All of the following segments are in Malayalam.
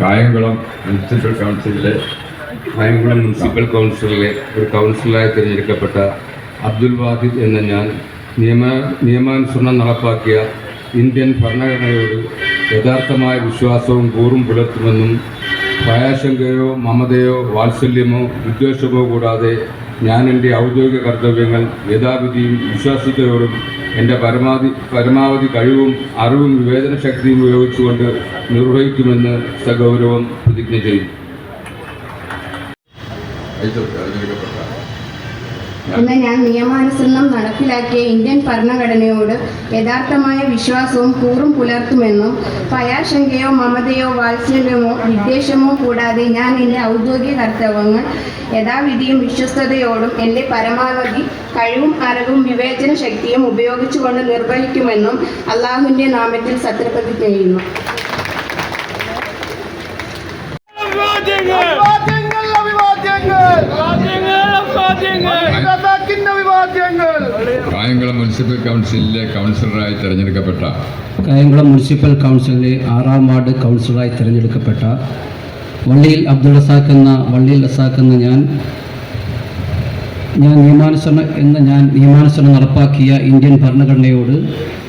കായംകുളം മുനിസിപ്പൽ കൗൺസിലിലെ കായംകുളം മുനിസിപ്പൽ കൗൺസിലിലെ ഒരു കൗൺസിലറായി തിരഞ്ഞെടുക്കപ്പെട്ട അബ്ദുൽ വാഹിദ് എന്ന ഞാൻ നിയമ നിയമാനുസരണം നടപ്പാക്കിയ ഇന്ത്യൻ ഭരണഘടനയോട് യഥാർത്ഥമായ വിശ്വാസവും കൂറും പുലർത്തുമെന്നും ഭയാശങ്കയോ മമതയോ വാത്സല്യമോ വിദ്വേഷമോ കൂടാതെ ഞാൻ എന്റെ ഔദ്യോഗിക കർത്തവ്യങ്ങൾ യഥാവിധിയും വിശ്വാസത്തോടും എന്റെ പരമാവധി പരമാവധി കഴിവും അറിവും വിവേചന ശക്തിയും ഉപയോഗിച്ചുകൊണ്ട് നിർവഹിക്കുമെന്ന് സഗൗരവം പ്രതിജ്ഞ ചെയ്തു. ഇന്ന് ഞാൻ നിയമാനുസരണം നടപ്പിലാക്കിയ ഇന്ത്യൻ ഭരണഘടനയോട് യഥാർത്ഥമായ വിശ്വാസവും കൂറും പുലർത്തുമെന്നും ഭയാശങ്കയോ മമതയോ വാത്സല്യമോ വിദ്വേഷമോ കൂടാതെ ഞാൻ എന്റെ ഔദ്യോഗിക കർത്തവ്യങ്ങൾ യഥാവിധിയും വിശ്വസ്തയോടും എന്റെ പരമാവധി കഴിവും അറിവും വിവേചന ശക്തിയും ഉപയോഗിച്ചുകൊണ്ട് നിർവഹിക്കുമെന്നും അള്ളാഹുവിന്റെ നാമത്തിൽ സത്യപ്രതിജ്ഞ ചെയ്യുന്നു. മുനിസിപ്പൽ കൗൺസിലിലെ കൗൺസിലറായി തിരഞ്ഞെടുക്കപ്പെട്ട കായംകുളം മുനിസിപ്പൽ കൗൺസിലിലെ ആറാം വാർഡ് കൗൺസിലറായി തിരഞ്ഞെടുക്കപ്പെട്ട വള്ളിയിൽ അബ്ദുൾ റസാഖ് എന്ന വള്ളിയിൽ റസാഖ് എന്ന ഞാൻ ഞാൻ നിയമാനുസരണം എന്ന ഞാൻ നിയമാനുസരണം നടപ്പാക്കിയ ഇന്ത്യൻ ഭരണഘടനയോട്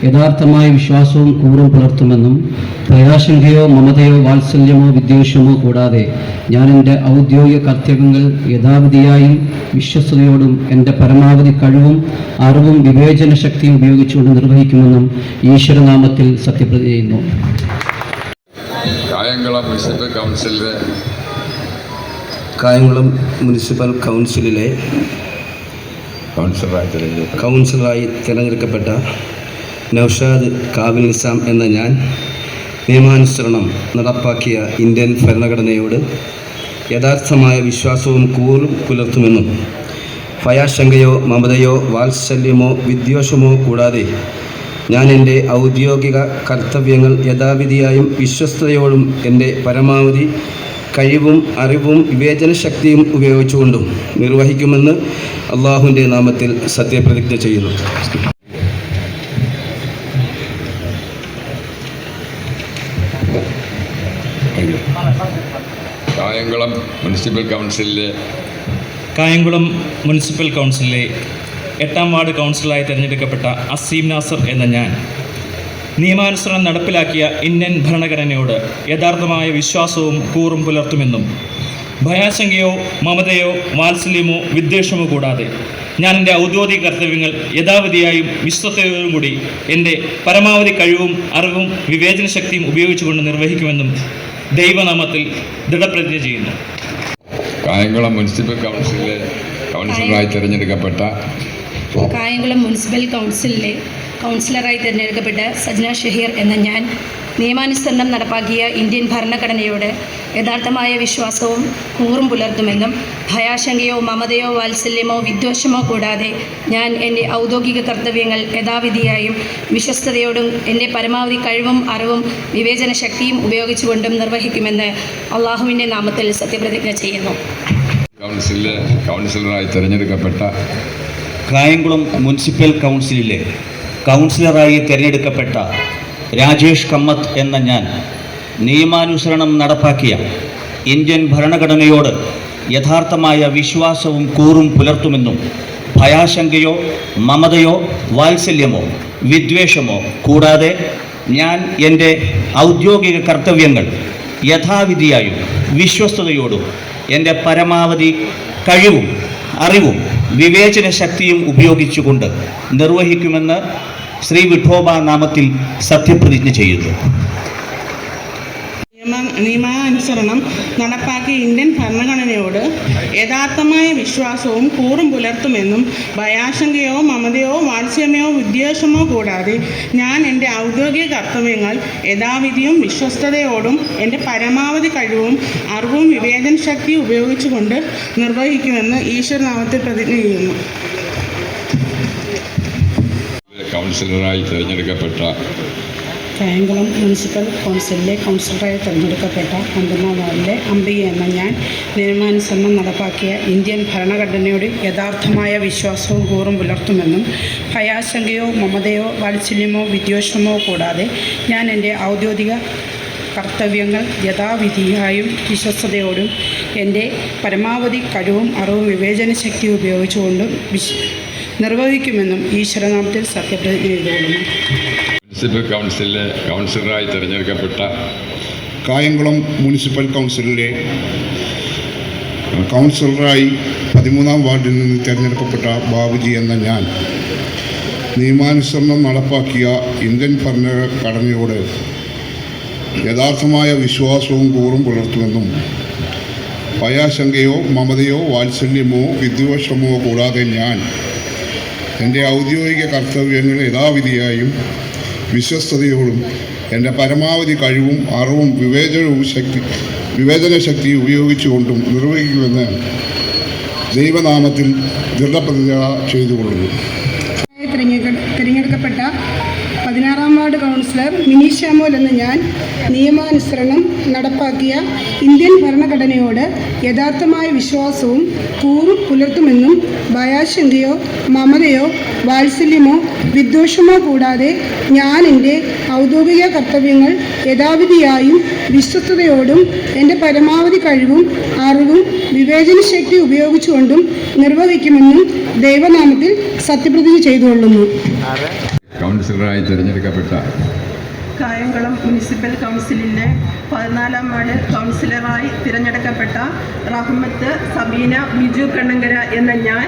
യഥാർത്ഥമായ വിശ്വാസവും കൂറും പുലർത്തുമെന്നും ഭയാശങ്കയോ മമതയോ വാത്സല്യമോ വിദ്വേഷമോ കൂടാതെ ഞാൻ എന്റെ ഔദ്യോഗിക കർത്തവ്യങ്ങൾ യഥാവിധിയായും വിശ്വസ്തയോടും എന്റെ പരമാവധി കഴിവും അറിവും വിവേചന ശക്തിയും ഉപയോഗിച്ചുകൊണ്ട് നിർവഹിക്കുമെന്നും ഈശ്വരനാമത്തിൽ സത്യപ്രതി ചെയ്യുന്നു. കായംകുളം മുനിസിപ്പൽ കൗൺസിലിലെ കായംകുളം മുനിസിപ്പൽ കൗൺസിലിലെ കൗൺസിലറായി കൗൺസിലറായി തിരഞ്ഞെടുക്കപ്പെട്ട നൌഷാദ് കാബിൽ നിസാം എന്ന ഞാൻ നിയമാനുസരണം നടപ്പാക്കിയ ഇന്ത്യൻ ഭരണഘടനയോട് യഥാർത്ഥമായ വിശ്വാസവും കൂറും പുലർത്തുമെന്നും ഭയാശങ്കയോ മമതയോ വാത്സല്യമോ വിദ്വേഷമോ കൂടാതെ ഞാൻ എന്റെ ഔദ്യോഗിക കർത്തവ്യങ്ങൾ യഥാവിധിയായും വിശ്വസ്തയോടും എന്റെ പരമാവധി കഴിവും അറിവും വിവേചന ശക്തിയും ഉപയോഗിച്ചുകൊണ്ടും നിർവഹിക്കുമെന്ന് അള്ളാഹുവിന്റെ നാമത്തിൽ സത്യപ്രതിജ്ഞ ചെയ്യുന്നു. കായംകുളം മുനിസിപ്പൽ കൗൺസിലിലെ കായംകുളം മുനിസിപ്പൽ കൗൺസിലിലെ എട്ടാം വാർഡ് കൗൺസിലറായി തിരഞ്ഞെടുക്കപ്പെട്ട അസീം നാസർ എന്ന ഞാൻ നിയമാനുസരണം നടപ്പിലാക്കിയ ഇന്ത്യൻ ഭരണഘടനയോട് യഥാർത്ഥമായ വിശ്വാസവും കൂറും പുലർത്തുമെന്നും ഭയാശങ്കയോ മമതയോ വാത്സല്യമോ വിദ്വേഷമോ കൂടാതെ ഞാൻ എന്റെ ഔദ്യോഗിക കർത്തവ്യങ്ങൾ യഥാവിധിയായും വിശ്വസ്തയോടും കൂടി എന്റെ പരമാവധി കഴിവും അറിവും വിവേചന ശക്തിയും ഉപയോഗിച്ചുകൊണ്ട് നിർവഹിക്കുമെന്നും ദൈവനാമത്തിൽ ദൃഢപ്രതിജ്ഞ ചെയ്യുന്നു. കായംകുളം മുനിസിപ്പൽ കൗൺസിലിലെ കൗൺസിലറായി തിരഞ്ഞെടുക്കപ്പെട്ട കായംകുളം മുനിസിപ്പൽ കൗൺസിലിലെ കൗൺസിലറായി തിരഞ്ഞെടുക്കപ്പെട്ട സജ്ന ഷഹീർ എന്ന ഞാൻ നിയമാനുസരണം നടപ്പാക്കിയ ഇന്ത്യൻ ഭരണഘടനയോട് യഥാർത്ഥമായ വിശ്വാസവും കൂറും പുലർത്തുമെന്നും ഭയാശങ്കയോ മമതയോ വാത്സല്യമോ വിദ്വേഷമോ കൂടാതെ ഞാൻ എന്റെ ഔദ്യോഗിക കർത്തവ്യങ്ങൾ യഥാവിധിയായും വിശ്വസ്തയോടും എന്റെ പരമാവധി കഴിവും അറിവും വിവേചന ശക്തിയും ഉപയോഗിച്ചുകൊണ്ടും നിർവഹിക്കുമെന്ന് അള്ളാഹുവിന്റെ നാമത്തിൽ സത്യപ്രതിജ്ഞ ചെയ്യുന്നു. കൗൺസിലിലെ കൗൺസിലറായി തിരഞ്ഞെടുക്കപ്പെട്ട കായംകുളം മുനിസിപ്പൽ കൗൺസിലിലെ കൗൺസിലറായി തിരഞ്ഞെടുക്കപ്പെട്ട രാജേഷ് കമ്മത്ത് എന്ന ഞാൻ നിയമാനുസരണം നടപ്പാക്കിയ ഇന്ത്യൻ ഭരണഘടനയോട് യഥാർത്ഥമായ വിശ്വാസവും കൂറും പുലർത്തുമെന്നും ഭയാശങ്കയോ മമതയോ വാത്സല്യമോ വിദ്വേഷമോ കൂടാതെ ഞാൻ എന്റെ ഔദ്യോഗിക കർത്തവ്യങ്ങൾ യഥാവിധിയായും വിശ്വസ്തയോടും എന്റെ പരമാവധി കഴിവും അറിവും വിവേചന ശക്തിയും ഉപയോഗിച്ചുകൊണ്ട് നിർവഹിക്കുമെന്ന് ശ്രീ വിഠോബ നാമത്തിൽ സത്യപ്രതിജ്ഞ ചെയ്യുന്നു. നിയമ നിയമാനുസരണം നടപ്പാക്കിയ ഇന്ത്യൻ ഭരണഘടനയോട് യഥാർത്ഥമായ വിശ്വാസവും കൂറും പുലർത്തുമെന്നും ഭയാശങ്കയോ മമതയോ വാത്സ്യമയോ വിദ്വേഷമോ കൂടാതെ ഞാൻ എന്റെ ഔദ്യോഗിക കർത്തവ്യങ്ങൾ യഥാവിധിയും വിശ്വസ്തയോടും എന്റെ പരമാവധി കഴിവും അറിവും വിവേചന ശക്തിയും ഉപയോഗിച്ചുകൊണ്ട് നിർവഹിക്കുമെന്ന് ഈശ്വരനാമത്തിൽ പ്രതിജ്ഞ ചെയ്യുന്നു. കൗൺസിലറായി തിരഞ്ഞെടുക്കപ്പെട്ട കായംകുളം മുനിസിപ്പൽ കൗൺസിലിലെ കൗൺസിലറായി തിരഞ്ഞെടുക്കപ്പെട്ട പന്ത്രണ്ടാം വാർഡിലെ എന്ന ഞാൻ നിയമാനുസരണം നടപ്പാക്കിയ ഇന്ത്യൻ ഭരണഘടനയോട് യഥാർത്ഥമായ വിശ്വാസവും കൂറും പുലർത്തുമെന്നും ഭയാശങ്കയോ മമതയോ വാത്സല്യമോ വിദ്വേഷമോ കൂടാതെ ഞാൻ എന്റെ ഔദ്യോഗിക കർത്തവ്യങ്ങൾ യഥാവിധിയായും വിശ്വസ്തയോടും എന്റെ പരമാവധി കഴിവും അറിവും വിവേചന ശക്തി ഉപയോഗിച്ചുകൊണ്ടും നിർവഹിക്കുമെന്നും ഈശ്വരനാമത്തിൽ സത്യപ്രതിജ്ഞ ചെയ്തുകൊള്ളുന്നു. മുനിസിപ്പൽ കൗൺസിലിലെ കൗൺസിലറായി തിരഞ്ഞെടുക്കപ്പെട്ട കായംകുളം മുനിസിപ്പൽ കൗൺസിലിലെ കൗൺസിലറായി പതിമൂന്നാം വാർഡിൽ നിന്ന് തിരഞ്ഞെടുക്കപ്പെട്ട ബാബുജി എന്ന ഞാൻ നിയമാനുസരണം നടപ്പാക്കിയ ഇന്ത്യൻ ഭരണഘടനയോട് യഥാർത്ഥമായ വിശ്വാസവും കൂറും പുലർത്തുമെന്നും ഭയാശങ്കയോ മമതയോ വാത്സല്യമോ വിദ്വേഷമോ കൂടാതെ ഞാൻ എന്റെ ഔദ്യോഗിക കർത്തവ്യങ്ങൾ യഥാവിധിയായും വിശ്വസ്തയോടും എന്റെ പരമാവധി കഴിവും അറിവും വിവേചനവും ശക്തി വിവേചന ശക്തി ഉപയോഗിച്ചുകൊണ്ടും നിർവഹിക്കുമെന്ന് ദൈവനാമത്തിൽ ദൃഢപ്രതിജ്ഞ ചെയ്തുകൊള്ളുന്നു. കൗൺസിലർ മിനി ശ്യാമോൽ എന്ന ഞാൻ നിയമാനുസരണം നടപ്പാക്കിയ ഇന്ത്യൻ ഭരണഘടനയോട് യഥാർത്ഥമായ വിശ്വാസവും കൂറും പുലർത്തുമെന്നും ഭയാശങ്കയോ മമതയോ വാത്സല്യമോ വിദ്വേഷമോ കൂടാതെ ഞാൻ എന്റെ ഔദ്യോഗിക കർത്തവ്യങ്ങൾ യഥാവിധിയായും വിശ്വസ്തയോടും എന്റെ പരമാവധി കഴിവും അറിവും വിവേചനശക്തി ഉപയോഗിച്ചുകൊണ്ടും നിർവഹിക്കുമെന്നും ദൈവനാമത്തിൽ സത്യപ്രതിജ്ഞ ചെയ്തുകൊള്ളുന്നു. കൗൺസിലറായി തിരഞ്ഞെടുക്കപ്പെട്ട കായംകുളം മുനിസിപ്പൽ കൗൺസിലിലെ പതിനാലാം വാർഡ് കൗൺസിലറായി തിരഞ്ഞെടുക്കപ്പെട്ട റഹ്മത്ത് സബീന ബിജു കണ്ണങ്കര എന്ന ഞാൻ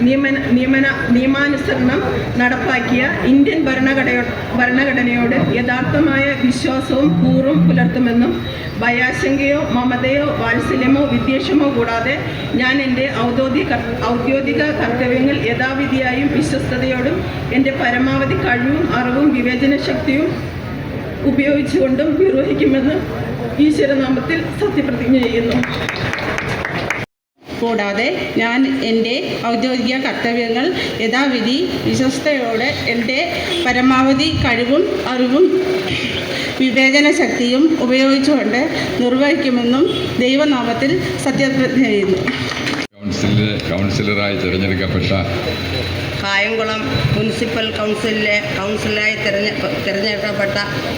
നിയമന നിയമന നിയമാനുസരണം നടപ്പാക്കിയ ഇന്ത്യൻ ഭരണഘടന ഭരണഘടനയോട് യഥാർത്ഥമായ വിശ്വാസവും കൂറും പുലർത്തുമെന്നും ഭയാശങ്കയോ മമതയോ വാത്സല്യമോ വിദ്വേഷമോ കൂടാതെ ഞാൻ എന്റെ ഔദ്യോഗിക ഔദ്യോഗിക കർത്തവ്യങ്ങൾ യഥാവിധിയായും വിശ്വസ്തയോടും എന്റെ പരമാവധി കഴിവും അറിവും വിവേചന ശക്തിയും ഉപയോഗിച്ചുകൊണ്ടും നിർവഹിക്കുമെന്ന് ഈശ്വരനാമത്തിൽ സത്യപ്രതിജ്ഞ ചെയ്യുന്നു. കൂടാതെ ഞാൻ എന്റെ ഔദ്യോഗിക കർത്തവ്യങ്ങൾ യഥാവിധി വിശ്വസ്തയോടെ എന്റെ പരമാവധി കഴിവും അറിവും വിവേചന ശക്തിയും ഉപയോഗിച്ചുകൊണ്ട് നിർവഹിക്കുമെന്നും ദൈവനാമത്തിൽ സത്യപ്രതിജ്ഞ ചെയ്യുന്നു. കൗൺസിലറായി തിരഞ്ഞെടുക്കപ്പെട്ട കായംകുളം മുനിസിപ്പൽ കൗൺസിലിലെ കൗൺസിലായി തിരഞ്ഞെ തിരഞ്ഞെടുക്കപ്പെട്ട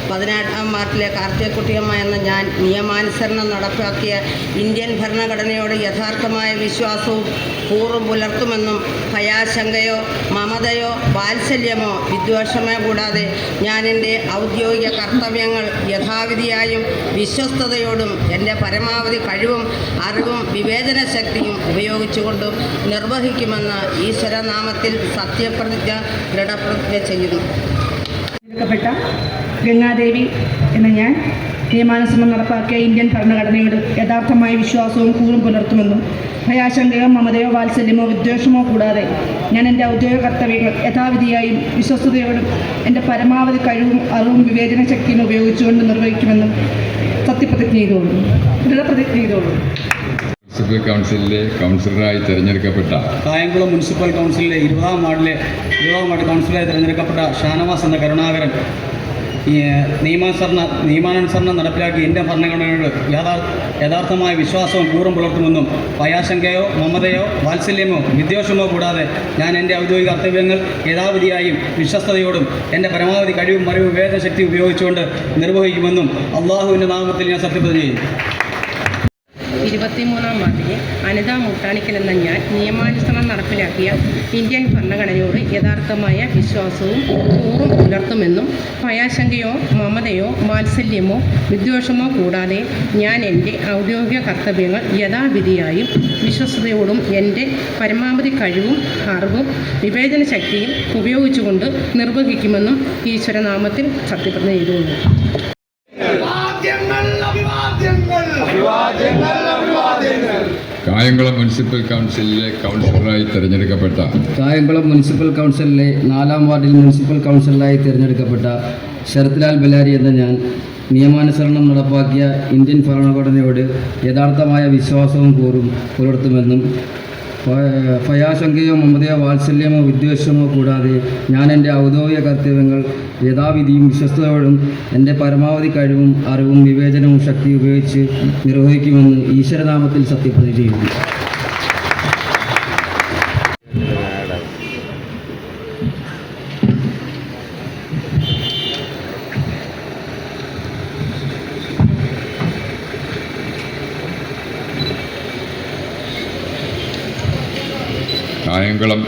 പതിനെട്ടാം വാർഡിലെ കാർത്തികക്കുട്ടിയമ്മ എന്ന ഞാൻ നിയമാനുസരണം നടപ്പാക്കിയ ഇന്ത്യൻ ഭരണഘടനയോട് യഥാർത്ഥമായ വിശ്വാസവും കൂറും പുലർത്തുമെന്നും ഭയാശങ്കയോ മമതയോ വാത്സല്യമോ വിദ്വേഷമോ കൂടാതെ ഞാൻ എന്റെ ഔദ്യോഗിക കർത്തവ്യങ്ങൾ യഥാവിധിയായും വിശ്വസ്തയോടും എന്റെ പരമാവധി കഴിവും അറിവും വിവേചന ശക്തിയും ഉപയോഗിച്ചുകൊണ്ടും നിർവഹിക്കുമെന്ന് ഈശ്വരനാമത്തിൽ സത്യപ്രതിജ്ഞ ദൃഢപ്രതിജ്ഞ ചെയ്യുന്നു. തിരഞ്ഞെടുക്കപ്പെട്ട ഗംഗാദേവി എന്ന ഞാൻ നിയമാനുസരണം നടപ്പാക്കിയ ഇന്ത്യൻ ഭരണഘടനയോട് യഥാർത്ഥമായ വിശ്വാസവും കൂറും പുലർത്തുമെന്നും ഭയാശങ്കയോ മമതയോ വാത്സല്യമോ വിദ്വേഷമോ കൂടാതെ ഞാൻ എന്റെ ഔദ്യോഗിക കർത്തവ്യങ്ങൾ യഥാവിധിയായും വിശ്വസ്തയോടും എന്റെ പരമാവധി കഴിവും അറിവും വിവേചന ശക്തിയും ഉപയോഗിച്ചുകൊണ്ട് നിർവഹിക്കുമെന്നും സത്യപ്രതിജ്ഞ ചെയ്തോളൂ ദൃഢപ്രതിജ്ഞ ചെയ്തോളൂ മുനിസിപ്പൽ കൗൺസിലിലെ കൗൺസിലറായി തിരഞ്ഞെടുക്കപ്പെട്ട കായംകുളം മുനിസിപ്പൽ കൗൺസിലിലെ ഇരുപതാം വാർഡിലെ ഇരുപതാം വാർഡ് കൗൺസിലറായി തിരഞ്ഞെടുക്കപ്പെട്ട ഷാനവാസ് എന്ന കരുണാകരൻ. നിയമാനുസരണ നിയമാനുസരണം നടപ്പിലാക്കി ഇന്ത്യൻ ഭരണഘടനയോട് യഥാ യഥാർത്ഥമായ വിശ്വാസവും കൂറും പുലർത്തുമെന്നും ഭയാശങ്കയോ മമതയോ വാത്സല്യമോ വിദ്വേഷമോ കൂടാതെ ഞാൻ എന്റെ ഔദ്യോഗിക കർത്തവ്യങ്ങൾ യഥാവിധിയായും വിശ്വസ്തയോടും എന്റെ പരമാവധി കഴിവും അറിവും വേദശക്തി ഉപയോഗിച്ചുകൊണ്ട് നിർവഹിക്കുമെന്നും അള്ളാഹുവിന്റെ നാമത്തിൽ ഞാൻ സത്യപ്രതിജ്ഞ ചെയ്യും ഇരുപത്തിമൂന്നാം വാർഡിലെ അനിത മുട്ടാണിക്കൽ എന്ന ഞാൻ നിയമാനുസരണം നടപ്പിലാക്കിയ ഇന്ത്യൻ ഭരണഘടനയോട് യഥാർത്ഥമായ വിശ്വാസവും കൂറും പുലർത്തുമെന്നും ഭയാശങ്കയോ മമതയോ വാത്സല്യമോ വിദ്വേഷമോ കൂടാതെ ഞാൻ എന്റെ ഔദ്യോഗിക കർത്തവ്യങ്ങൾ യഥാവിധിയായും വിശ്വസ്തയോടും എന്റെ പരമാവധി കഴിവും അറിവും വിവേചന ശക്തിയും ഉപയോഗിച്ചുകൊണ്ട് നിർവഹിക്കുമെന്നും ഈശ്വരനാമത്തിൽ സത്യപ്രതിജ്ഞ ചെയ്തുകൊള്ളു കായംകുളം മുനിസിപ്പൽ കൗൺസിലിലെ കൗൺസിലറായി തിരഞ്ഞെടുക്കപ്പെട്ട കായംകുളം മുനിസിപ്പൽ കൗൺസിലിലെ നാലാം വാർഡിൽ മുനിസിപ്പൽ കൗൺസിലറായി തിരഞ്ഞെടുക്കപ്പെട്ട ശരത്ലാൽ ബെല്ലാരി എന്ന ഞാൻ നിയമാനുസരണം നടപ്പാക്കിയ ഇന്ത്യൻ ഭരണഘടനയോട് യഥാർത്ഥമായ വിശ്വാസവും കൂറും പുലർത്തുമെന്നും ഭയാശങ്കയോ മമതയോ വാത്സല്യമോ വിദ്വേഷമോ കൂടാതെ ഞാൻ എന്റെ ഔദ്യോഗിക കർത്തവ്യങ്ങൾ യഥാവിധിയും വിശ്വസ്തയോടും എന്റെ പരമാവധി കഴിവും അറിവും വിവേചനവും ശക്തി ഉപയോഗിച്ച് നിർവഹിക്കുമെന്ന് ഈശ്വരനാമത്തിൽ സത്യപ്രതിജ്ഞ ചെയ്യുന്നു. കായംകുളം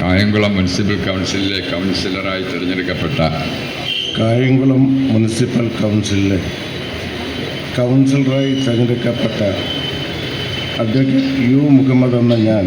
കായംകുളം മുനിസിപ്പൽ കൗൺസിലിലെ കൗൺസിലറായി തിരഞ്ഞെടുക്കപ്പെട്ട കായംകുളം മുനിസിപ്പൽ കൗൺസിലിലെ കൗൺസിലറായി തിരഞ്ഞെടുക്കപ്പെട്ട അഡ്വക്കേറ്റ് യു മുഹമ്മദ് എന്ന ഞാൻ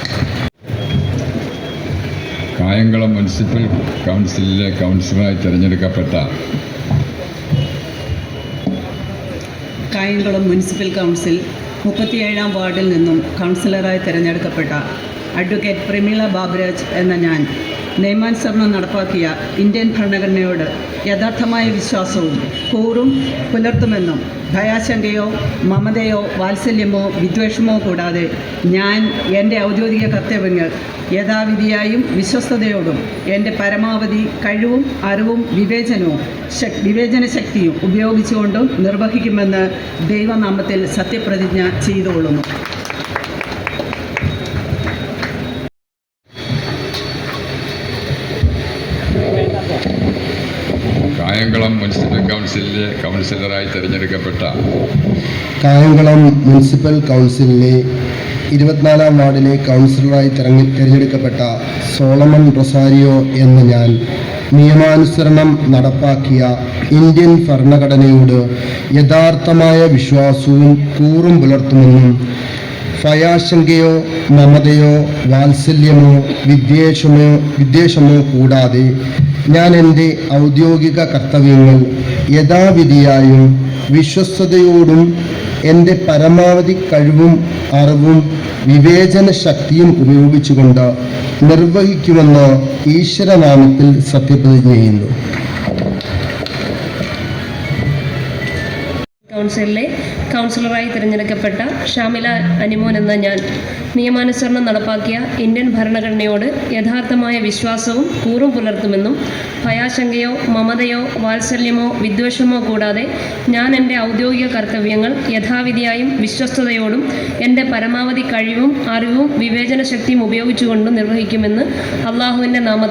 കായംകുളം മുനിസിപ്പൽ കൗൺസിലിലെ കൗൺസിലറായി തിരഞ്ഞെടുക്കപ്പെട്ട കായംകുളം മുനിസിപ്പൽ കൗൺസിൽ മുപ്പത്തിയേഴാം വാർഡിൽ നിന്നും കൗൺസിലറായി തിരഞ്ഞെടുക്കപ്പെട്ട അഡ്വക്കേറ്റ് പ്രമീള ബാബുരാജ് എന്ന ഞാൻ നിയമാനുസരണം നടപ്പാക്കിയ ഇന്ത്യൻ ഭരണഘടനയോട് യഥാർത്ഥമായ വിശ്വാസവും കൂറും പുലർത്തുമെന്നും ഭയാശങ്കയോ മമതയോ വാത്സല്യമോ വിദ്വേഷമോ കൂടാതെ ഞാൻ എന്റെ ഔദ്യോഗിക കർത്തവ്യങ്ങൾ യഥാവിധിയായും വിശ്വസ്തയോടും എന്റെ പരമാവധി കഴിവും അറിവും വിവേചനവും വിവേചന ശക്തിയും ഉപയോഗിച്ചുകൊണ്ടും നിർവഹിക്കുമെന്ന് ദൈവനാമത്തിൽ സത്യപ്രതിജ്ഞ ചെയ്തുകൊള്ളുന്നു കൗൺസിലിലെ കൗൺസിലറായി തിരഞ്ഞെടുക്കപ്പെട്ട കായംകുളം മുനിസിപ്പൽ കൗൺസിലിലെ ഇരുപത്തിനാലാം വാർഡിലെ കൗൺസിലറായി തിരഞ്ഞെ തിരഞ്ഞെടുക്കപ്പെട്ട സോളമൻ റൊസാരിയോ എന്ന ഞാൻ നിയമാനുസരണം നടപ്പാക്കിയ ഇന്ത്യൻ ഭരണഘടനയോട് യഥാർത്ഥമായ വിശ്വാസവും കൂറും പുലർത്തുമെന്നും ഭയാശങ്കയോ മമതയോ വാത്സല്യമോ വിദ്വേഷമോ വിദ്വേഷമോ കൂടാതെ ഞാൻ എന്റെ ഔദ്യോഗിക കർത്തവ്യങ്ങൾ യഥാവിധിയായും വിശ്വസ്തയോടും എന്റെ പരമാവധി കഴിവും അറിവും വിവേചന ശക്തിയും ഉപയോഗിച്ചുകൊണ്ട് നിർവഹിക്കുമെന്ന് ഈശ്വരനാമത്തിൽ സത്യപ്രതിജ്ഞ ചെയ്യുന്നു. കൗൺസിലിലെ കൗൺസിലറായി തിരഞ്ഞെടുക്കപ്പെട്ട ഷാമില അനിമോൻ എന്ന ഞാൻ നിയമാനുസരണം നടപ്പാക്കിയ ഇന്ത്യൻ ഭരണഘടനയോട് യഥാർത്ഥമായ വിശ്വാസവും കൂറും പുലർത്തുമെന്നും ഭയാശങ്കയോ മമതയോ വാത്സല്യമോ വിദ്വേഷമോ കൂടാതെ ഞാൻ എന്റെ ഔദ്യോഗിക കർത്തവ്യങ്ങൾ യഥാവിധിയായും വിശ്വസ്തയോടും എന്റെ പരമാവധി കഴിവും അറിവും വിവേചന ശക്തിയും ഉപയോഗിച്ചുകൊണ്ടും നിർവഹിക്കുമെന്ന് അള്ളാഹുവിന്റെ നാമത്തിൽ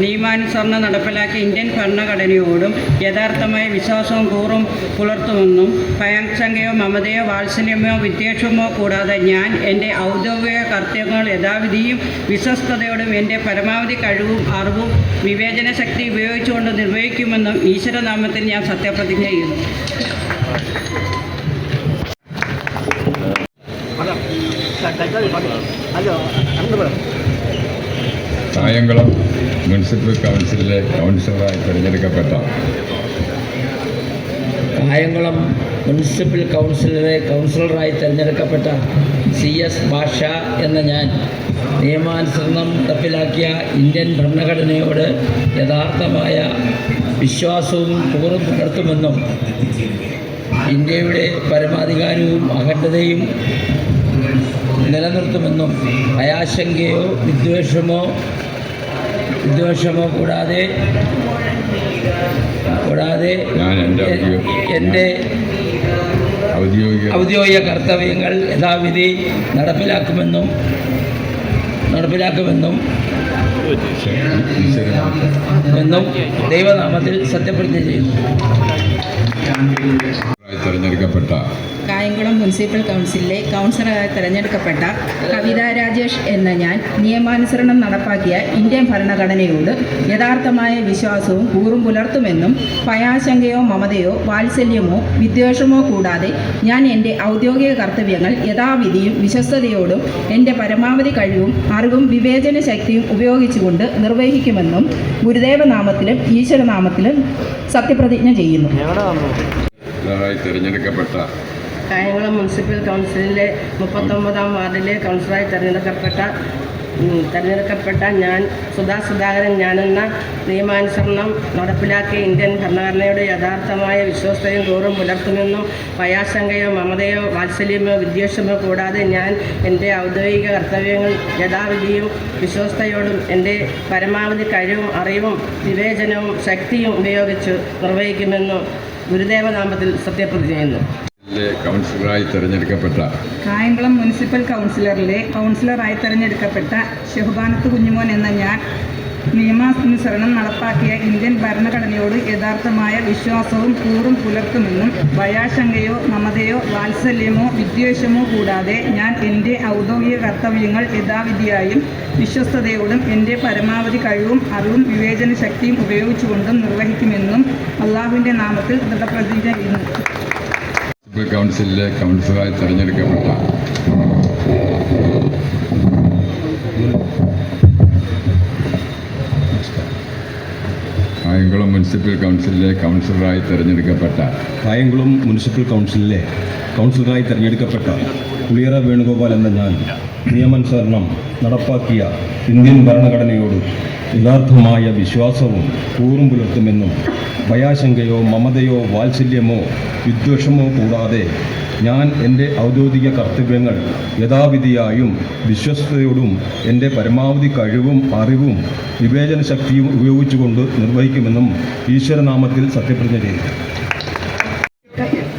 നിയമാനുസരണം നടപ്പിലാക്കിയ ഇന്ത്യൻ ഭരണഘടനയോടും യഥാർത്ഥമായ വിശ്വാസവും കൂറും പുലർത്തുമെന്നും ഭയാശങ്കയോ മമതയോ വാത്സല്യമോ വിദ്വേഷമോ കൂടാതെ ഞാൻ എന്റെ ഔദ്യോഗിക കർത്തവ്യങ്ങൾ യഥാവിധിയും വിശ്വസ്തയോടും എന്റെ പരമാവധി കഴിവും അറിവും വിവേചന ശക്തി ഉപയോഗിച്ചുകൊണ്ട് നിർവഹിക്കുമെന്നും ഈശ്വരനാമത്തിൽ ഞാൻ സത്യപ്രതിജ്ഞ ചെയ്യുന്നു കായംകുളം മുനിസിപ്പൽ കൗൺസിലിലെ കൗൺസിലറായി തിരഞ്ഞെടുക്കപ്പെട്ട കായംകുളം മുനിസിപ്പൽ കൗൺസിലിലെ കൗൺസിലറായി തിരഞ്ഞെടുക്കപ്പെട്ട സി എസ് ഭാഷ എന്ന ഞാൻ നിയമാനുസരണം നടപ്പിലാക്കിയ ഇന്ത്യൻ ഭരണഘടനയോട് യഥാർത്ഥമായ വിശ്വാസവും കൂറും പുലർത്തുമെന്നും ഇന്ത്യയുടെ പരമാധികാരവും അഖണ്ഡതയും നിലനിർത്തുമെന്നും അയാശങ്കയോ വിദ്വേഷമോ വിദ്വേഷമോ കൂടാതെ കൂടാതെ എന്റെ ഔദ്യോഗിക- കർത്തവ്യങ്ങൾ യഥാവിധി നടപ്പിലാക്കുമെന്നും നടപ്പിലാക്കുമെന്നും എന്നും ദൈവനാമത്തിൽ സത്യപ്രതിജ്ഞ ചെയ്യുന്നു. തിരഞ്ഞെടുക്കപ്പെട്ട കായംകുളം മുനിസിപ്പൽ കൗൺസിലിലെ കൗൺസിലറായി തെരഞ്ഞെടുക്കപ്പെട്ട കവിത രാജേഷ് എന്ന ഞാൻ നിയമാനുസരണം നടപ്പാക്കിയ ഇന്ത്യൻ ഭരണഘടനയോട് യഥാർത്ഥമായ വിശ്വാസവും കൂറും പുലർത്തുമെന്നും ഭയാശങ്കയോ മമതയോ വാത്സല്യമോ വിദ്വേഷമോ കൂടാതെ ഞാൻ എന്റെ ഔദ്യോഗിക കർത്തവ്യങ്ങൾ യഥാവിധിയും വിശ്വസ്തയോടും എന്റെ പരമാവധി കഴിവും അറിവും വിവേചന ശക്തിയും ഉപയോഗിച്ചുകൊണ്ട് നിർവഹിക്കുമെന്നും ഗുരുദേവനാമത്തിലും ഈശ്വരനാമത്തിലും സത്യപ്രതിജ്ഞ ചെയ്യുന്നു. ായി തിരഞ്ഞെടുക്കപ്പെട്ട കായംകുളം മുനിസിപ്പൽ കൗൺസിലിലെ മുപ്പത്തൊമ്പതാം വാർഡിലെ കൗൺസിലറായി തിരഞ്ഞെടുക്കപ്പെട്ട തിരഞ്ഞെടുക്കപ്പെട്ട ഞാൻ സുധാ സുധാകരൻ ഞാനെന്ന നിയമാനുസരണം നടപ്പിലാക്കിയ ഇന്ത്യൻ ഭരണഘടനയുടെ യഥാർത്ഥമായ വിശ്വസ്തയും കൂറും പുലർത്തുമെന്നും ഭയാശങ്കയോ മമതയോ വാത്സല്യമോ വിദ്വേഷമോ കൂടാതെ ഞാൻ എന്റെ ഔദ്യോഗിക കർത്തവ്യങ്ങൾ യഥാവിധിയും വിശ്വസ്തയോടും എന്റെ പരമാവധി കഴിവും അറിവും വിവേചനവും ശക്തിയും ഉപയോഗിച്ച് നിർവഹിക്കുമെന്നും ഗുരുദേവനാമത്തിൽ സത്യപ്രതിജ്ഞ ചെയ്യുന്നു കൗൺസിലറായി തിരഞ്ഞെടുക്കപ്പെട്ട കായംകുളം മുനിസിപ്പൽ കൗൺസിലറിലെ കൗൺസിലറായി തെരഞ്ഞെടുക്കപ്പെട്ട ഷെഹുബാനത്ത് കുഞ്ഞുമോൻ എന്ന ഞാൻ നിയമാനുസരണം നടപ്പാക്കിയ ഇന്ത്യൻ ഭരണഘടനയോട് യഥാർത്ഥമായ വിശ്വാസവും കൂറും പുലർത്തുമെന്നും ഭയാശങ്കയോ മമതയോ വാത്സല്യമോ വിദ്വേഷമോ കൂടാതെ ഞാൻ എന്റെ ഔദ്യോഗിക കർത്തവ്യങ്ങൾ യഥാവിധിയായും വിശ്വസ്തയോടും എന്റെ പരമാവധി കഴിവും അറിവും വിവേചന ശക്തിയും ഉപയോഗിച്ചുകൊണ്ടും നിർവഹിക്കുമെന്നും അള്ളാഹുവിന്റെ നാമത്തിൽ ദൃഢപ്രതിജ്ഞ ചെയ്യുന്നു. കൗൺസിലിലെ കൗൺസിലറായി തിരഞ്ഞെടുക്കപ്പെട്ട കായംകുളം മുനിസിപ്പൽ കൗൺസിലിലെ കൗൺസിലറായി തിരഞ്ഞെടുക്കപ്പെട്ട കായംകുളം മുനിസിപ്പൽ കൗൺസിലിലെ കൗൺസിലറായി തിരഞ്ഞെടുക്കപ്പെട്ട പുളിയറ വേണുഗോപാൽ എന്ന ഞാൻ നിയമാനുസരണം നടപ്പാക്കിയ ഇന്ത്യൻ ഭരണഘടനയോട് യഥാർത്ഥമായ വിശ്വാസവും കൂറും പുലർത്തുമെന്നും ഭയാശങ്കയോ മമതയോ വാത്സല്യമോ വിദ്വേഷമോ കൂടാതെ ഞാൻ എന്റെ ഔദ്യോഗിക കർത്തവ്യങ്ങൾ യഥാവിധിയായും വിശ്വസ്തയോടും എന്റെ പരമാവധി കഴിവും അറിവും വിവേചന ശക്തിയും ഉപയോഗിച്ചുകൊണ്ട് നിർവഹിക്കുമെന്നും ഈശ്വരനാമത്തിൽ സത്യപ്രതിജ്ഞ ചെയ്തു.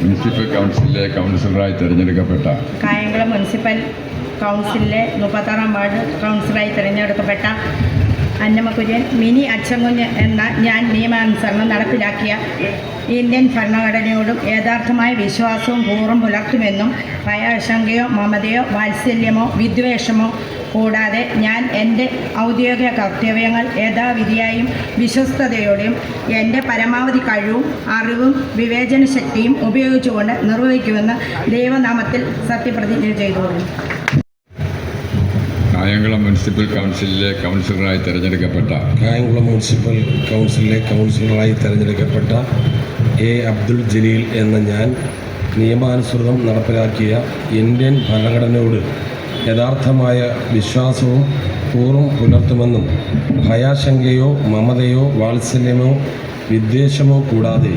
മുനിസിപ്പൽ കൗൺസിലിലെ കൗൺസിലറായി തിരഞ്ഞെടുക്കപ്പെട്ട കായംകുളം മുനിസിപ്പൽ കൗൺസിലിലെ മുപ്പത്താറാം വാർഡ് കൗൺസിലറായി തിരഞ്ഞെടുക്കപ്പെട്ട അന്നമ്മ കുര്യൻ മിനി അച്ചൻകുഞ്ഞ് എന്ന ഞാൻ നിയമാനുസരണം നടപ്പിലാക്കിയ ഇന്ത്യൻ ഭരണഘടനയോടും യഥാർത്ഥമായ വിശ്വാസവും പൂർവം പുലർത്തുമെന്നും ഭയാശങ്കയോ മമതയോ വാത്സല്യമോ വിദ്വേഷമോ കൂടാതെ ഞാൻ എന്റെ ഔദ്യോഗിക കർത്തവ്യങ്ങൾ യഥാവിധിയായും വിശ്വസ്തയോടെയും എന്റെ പരമാവധി കഴിവും അറിവും വിവേചന ശക്തിയും ഉപയോഗിച്ചുകൊണ്ട് നിർവഹിക്കുമെന്ന് ദൈവനാമത്തിൽ സത്യപ്രതിജ്ഞ ചെയ്തു കായംകുളം മുനിസിപ്പൽ കൗൺസിലിലെ കൗൺസിലറായി തിരഞ്ഞെടുക്കപ്പെട്ട കായംകുളം മുനിസിപ്പൽ കൗൺസിലിലെ കൗൺസിലറായി തിരഞ്ഞെടുക്കപ്പെട്ട എ അബ്ദുൽ ജലീൽ എന്ന ഞാൻ നിയമാനുസൃതം നടപ്പിലാക്കിയ ഇന്ത്യൻ ഭരണഘടനയോട് യഥാർത്ഥമായ വിശ്വാസവും കൂറും പുലർത്തുമെന്നും ഭയാശങ്കയോ മമതയോ വാത്സല്യമോ വിദ്വേഷമോ കൂടാതെ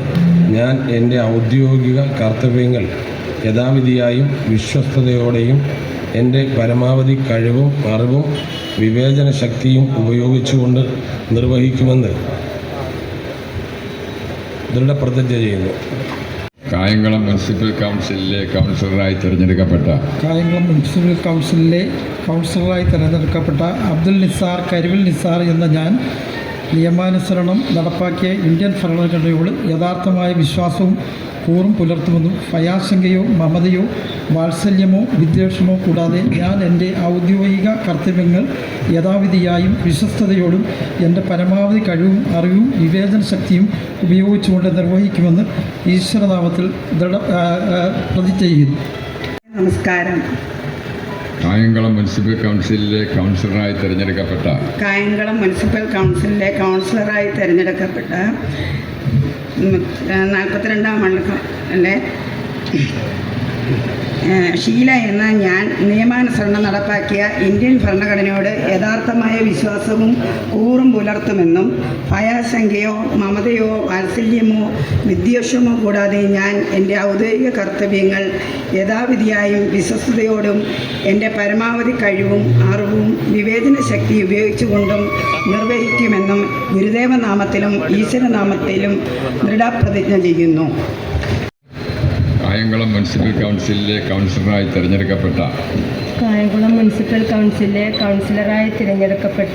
ഞാൻ എന്റെ ഔദ്യോഗിക കർത്തവ്യങ്ങൾ യഥാവിധിയായും വിശ്വസ്തയോടെയും എന്റെ പരമാവധി കഴിവും അറിവും വിവേചന ശക്തിയും ഉപയോഗിച്ചുകൊണ്ട് നിർവഹിക്കുമെന്ന് ദൃഢപ്രതിജ്ഞ ചെയ്യുന്നു. കായംകുളം മുനിസിപ്പൽ കൗൺസിലിലെ കൗൺസിലറായി തിരഞ്ഞെടുക്കപ്പെട്ട കായംകുളം മുനിസിപ്പൽ കൗൺസിലിലെ കൗൺസിലറായി തിരഞ്ഞെടുക്കപ്പെട്ട അബ്ദുൽ നിസാർ കരിവിൽ നിസാർ എന്ന ഞാൻ നിയമാനുസരണം നടപ്പാക്കിയ ഇന്ത്യൻ ഭരണഘടനയോട് യഥാർത്ഥമായ വിശ്വാസവും കൂറും പുലർത്തുമെന്നും ഭയാശങ്കയോ മമതയോ വാത്സല്യമോ വിദ്വേഷമോ കൂടാതെ ഞാൻ എന്റെ ഔദ്യോഗിക കർത്തവ്യങ്ങൾ യഥാവിധിയായും വിശ്വസ്തയോടും എന്റെ പരമാവധി കഴിവും അറിവും വിവേചന ശക്തിയും ഉപയോഗിച്ചുകൊണ്ട് നിർവഹിക്കുമെന്ന് ഈശ്വരനാമത്തിൽ ദൃഢ പ്രതിജ്ഞ ചെയ്യുന്നു. നമസ്കാരം. കായംകുളം മുനിസിപ്പൽ കൗൺസിലിലെ കൗൺസിലറായി തിരഞ്ഞെടുക്കപ്പെട്ട കായംകുളം മുനിസിപ്പൽ കൗൺസിലിലെ കൗൺസിലറായി തിരഞ്ഞെടുക്കപ്പെട്ട നാൽപ്പത്തിരണ്ടാം മണ്ഡലം ഏഹ് ഷീല എന്ന ഞാൻ നിയമാനുസരണം നടപ്പാക്കിയ ഇന്ത്യൻ ഭരണഘടനയോട് യഥാർത്ഥമായ വിശ്വാസവും കൂറും പുലർത്തുമെന്നും ഭയാശങ്കയോ മമതയോ വാത്സല്യമോ വിദ്വേഷമോ കൂടാതെ ഞാൻ എന്റെ ഔദ്യോഗിക കർത്തവ്യങ്ങൾ യഥാവിധിയായും വിശ്വസ്തയോടും എന്റെ പരമാവധി കഴിവും അറിവും വിവേചന ശക്തി ഉപയോഗിച്ചുകൊണ്ടും നിർവഹിക്കുമെന്നും ഗുരുദേവനാമത്തിലും ഈശ്വരനാമത്തിലും ദൃഢപ്രതിജ്ഞ ചെയ്യുന്നു. കായംകുളം മുനിസിപ്പൽ കൗൺസിലിലെ കൗൺസിലറായി തിരഞ്ഞെടുക്കപ്പെട്ട കായംകുളം മുനിസിപ്പൽ കൗൺസിലിലെ കൗൺസിലറായി തിരഞ്ഞെടുക്കപ്പെട്ട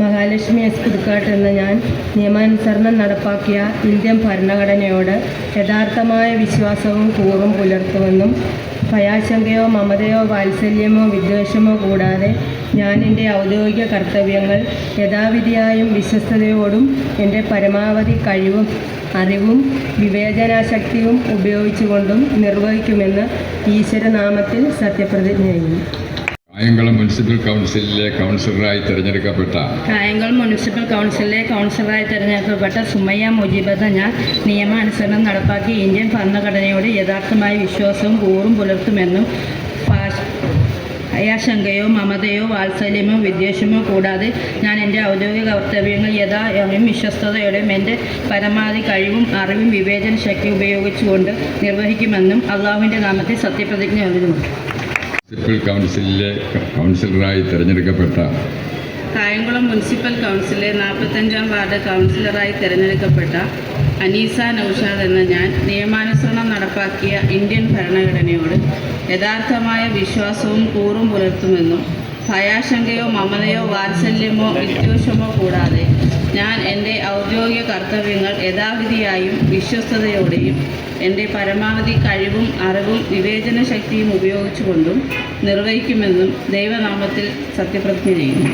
മഹാലക്ഷ്മി എസ് പുതുക്കാട്ട് എന്ന ഞാൻ നിയമാനുസരണം നടപ്പാക്കിയ ഇന്ത്യൻ ഭരണഘടനയോട് യഥാർത്ഥമായ വിശ്വാസവും കൂറും പുലർത്തുമെന്നും ഭയാശങ്കയോ മമതയോ വാത്സല്യമോ വിദ്വേഷമോ കൂടാതെ ഞാൻ എന്റെ ഔദ്യോഗിക കർത്തവ്യങ്ങൾ യഥാവിധിയായും വിശ്വസ്തയോടും എന്റെ പരമാവധി കഴിവും അറിവും വിവേചനാശക്തിയും ഉപയോഗിച്ചുകൊണ്ടും നിർവഹിക്കുമെന്ന് ഈശ്വരനാമത്തിൽ സത്യപ്രതിജ്ഞ ചെയ്യും കായംകുളം മുനിസിപ്പൽ കൗൺസിലിലെ കൗൺസിലറായി തിരഞ്ഞെടുക്കപ്പെട്ട കായംകുളം മുനിസിപ്പൽ കൗൺസിലിലെ കൗൺസിലറായി തിരഞ്ഞെടുക്കപ്പെട്ട സുമയ്യ മുജീബത്ത് ഞാൻ നിയമാനുസരണം നടപ്പാക്കി ഇന്ത്യൻ ഭരണഘടനയോട് യഥാർത്ഥമായ വിശ്വാസവും കൂറും പുലർത്തുമെന്നും ഭയാശങ്കയോ മമതയോ വാത്സല്യമോ വിദ്വേഷമോ കൂടാതെ ഞാൻ എന്റെ ഔദ്യോഗിക കർത്തവ്യങ്ങൾ യഥായും വിശ്വസ്തയോടെയും എന്റെ പരമാവധി കഴിവും അറിവും വിവേചന ശക്തി ഉപയോഗിച്ചുകൊണ്ട് നിർവഹിക്കുമെന്നും അള്ളാഹുവിന്റെ നാമത്തിൽ സത്യപ്രതിജ്ഞ നൽകുന്നു മുനിസിപ്പൽ കൗൺസിലിലെ കൗൺസിലറായി തിരഞ്ഞെടുക്കപ്പെട്ട കായംകുളം മുനിസിപ്പൽ കൗൺസിലിലെ നാൽപ്പത്തഞ്ചാം വാർഡ് കൗൺസിലറായി തിരഞ്ഞെടുക്കപ്പെട്ട അനീസ നൌഷാദ് എന്ന ഞാൻ നിയമാനുസരണം നടപ്പാക്കിയ ഇന്ത്യൻ ഭരണഘടനയോട് യഥാർത്ഥമായ വിശ്വാസവും കൂറും പുലർത്തുമെന്നും ഭയാശങ്കയോ മമതയോ വാത്സല്യമോ വിദ്വേഷമോ കൂടാതെ ഞാൻ എന്റെ ഔദ്യോഗിക കർത്തവ്യങ്ങൾ യഥാവിധിയായും വിശ്വസ്തയോടെയും എന്റെ പരമാവധി കഴിവും അറിവും വിവേചന ശക്തിയും ഉപയോഗിച്ചുകൊണ്ടും നിർവഹിക്കുമെന്നും ദൈവനാമത്തിൽ സത്യപ്രതിജ്ഞ ചെയ്യുന്നു.